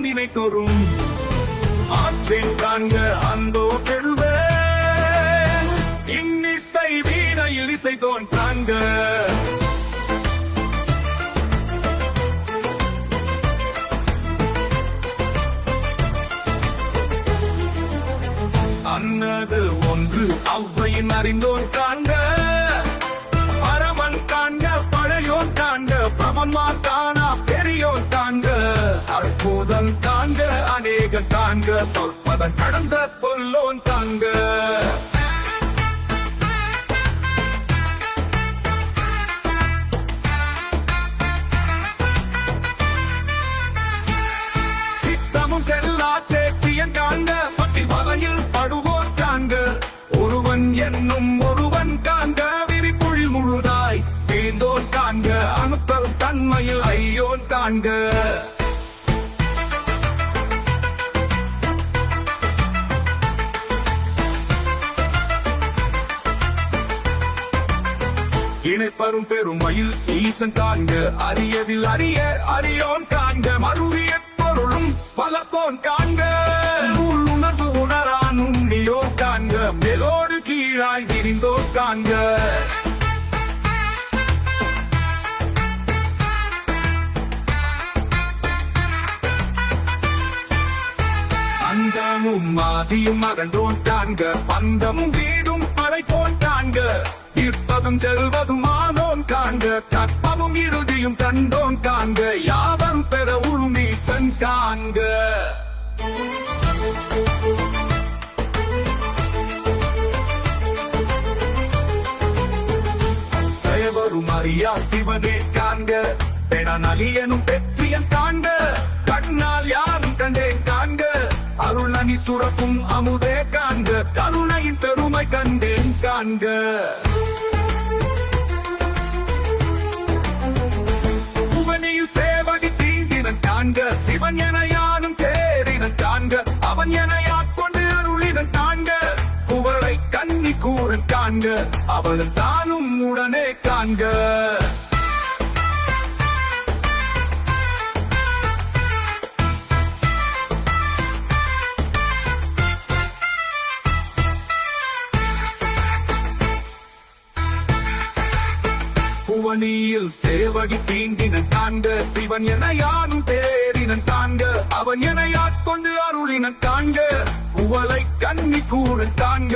நினைத்தோறும் ஆற்றின் காண்க அந்தோ கெழுவ. இன்னிசை வீணையில் இசை காண்க அன்னது ஒன்று அவ்வையின் அறிந்தோன் காண்க பரமன் காண்க பழையோன் காண்க பிரமன்மார் காணா பெரியோன் காண்க அற்புதம் தாங்க அநேக தாங்க சொற்பதன் கடந்த பொல்லோன் தாங்க. சித்தமும் செல்லா சேச்சியன் காண்க பட்டி வலையில் படுவோர் காண்க ஒருவன் என்னும் ஒருவன் காண்க விரிப்புள் முழுதாய் வீந்தோன் காண்க அணுத்தல் தன்மையில் ஐயோன் காண்க இணைப்பரும் பெரும் மயில் ஈசன் காண்க அரியதில் அரிய அரியோன் காண்க மறுவிய பொருளும் பலத்தோன் காண்க. நூல் உணர்வு உணரான் உண்ணியோ காண்க மேலோடு கீழாய் விரிந்தோ காண்க. அந்தமும் மாதியும் அகன்றோன் காண்க பந்தமும் வீடு இருப்பதும் செல்வதும் ஆனோன் காண்க. கற்பமும் இறுதியும் கண்டோன் காண்க. யாவரும் பெற உழுமீசன் காண்க. தேவரும் அறியா சிவனே காண்க. பெணன் அலியனும் பெற்றியன் காண்க. கண்ணால் யாரும் கண்டேன் காண்க. அருள் அணி சுரக்கும் அமுதே காண்க. கருணையின் பெருமை கண்டேன் காண்க. காண்க. சிவன் என யானும் தேரினன் காண்க. அவன் என யாட்கொண்டு அருளினும் காண்க. புகழை கன்னி கூறன் காண்க. அவள் தானும் உடனே காண்க. அவனியில் சேவகி தீண்டினன் காண்க சிவன் என யானும் தேறினன் காண்க அவன் என யாட்கொண்டு அருளினன் காண்க குவலை கண்ணி கூறன் காண்க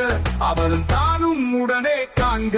அவன் தானும் உடனே தாங்க.